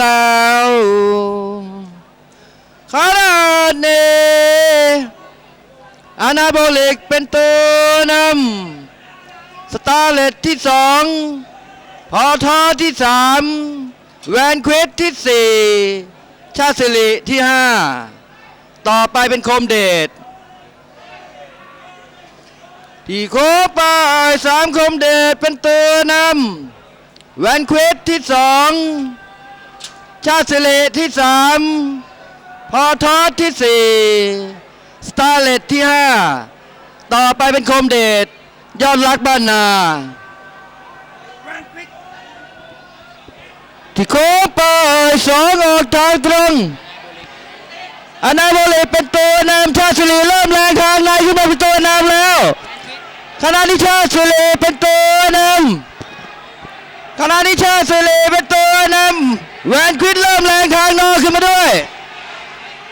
แล้วขนาดนี้อนาโบลิกเป็นตัวนำสตาร์เลตที่สองพอทอที่สามแวนควิดที่สี่ชาสิริที่ห้าต่อไปเป็นโคมเดชที่โคปายสามคมเดชเป็นตัวนำแวนควิดที่สอง ชาสิเลที่สามพอทอสที่สี่สตาร์เลตที่ห้าต่อไปเป็นคมเดชยอดรักบ้านนาที่โคปายสองออกทางตรงอนาโบเลเป็นตัวนำชาสิลีเริ่มแรงทางในขึ้นมาเป็นตัวนำแล้วคณะนิชาสุเลเป็นตัวนำคณะนิชาสุเลเป็นตัวนำ แวนควิดเริ่มแรงทางนอกขึ้นมาด้วย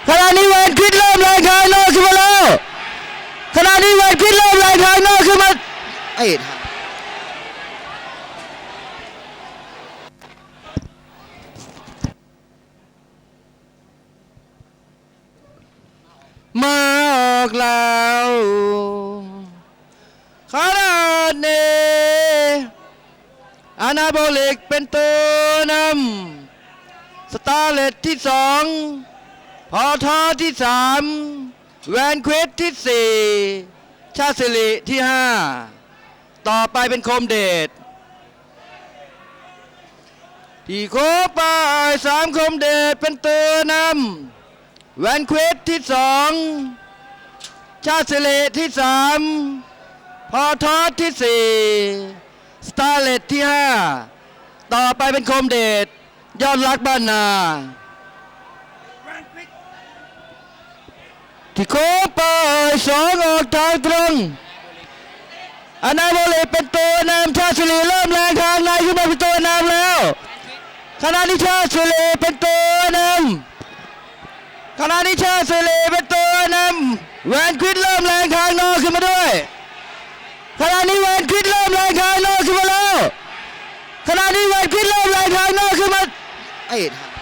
คณะนี้แวนควิดเริ่มแรงทางนอกขึ้นมาแล้วคณะนี้แวนควิดเริ่มแรงทางนอกขึ้นมาไอ้มาออกแล้วขนาดนี้อนาโบลิกเป็นตัวนำ สตาร์เลตที่สองพอทอที่สามแวนควิดที่สี่ชาสิริที่ห้าต่อไปเป็นโคมเดชที่โคไปสามคมเดชเป็นตัวนำแวนควิดที่สองชาสิเลที่สามพอทอสที่สี่สตาร์เลตที่ห้าต่อไปเป็นคมเดช ยอดรักบ้านนาที่โคปายสองออกทางตรงอนาโบเลเป็นตัวนำชาสิลีเริ่มแรงทางในขึ้นมาเป็นตัวนำแล้วคณะนิชาสุเลเป็นตัวนำคณะนิชาสุเลเป็นตัวนำแวนควิดเริ่มแรงทางนอกขึ้นมาด้วยคณะนี้แวนควิดเริ่มแรงทางนอกขึ้นมาแล้วคณะนี้แวนควิดเริ่มแรงทางนอกขึ้นมา it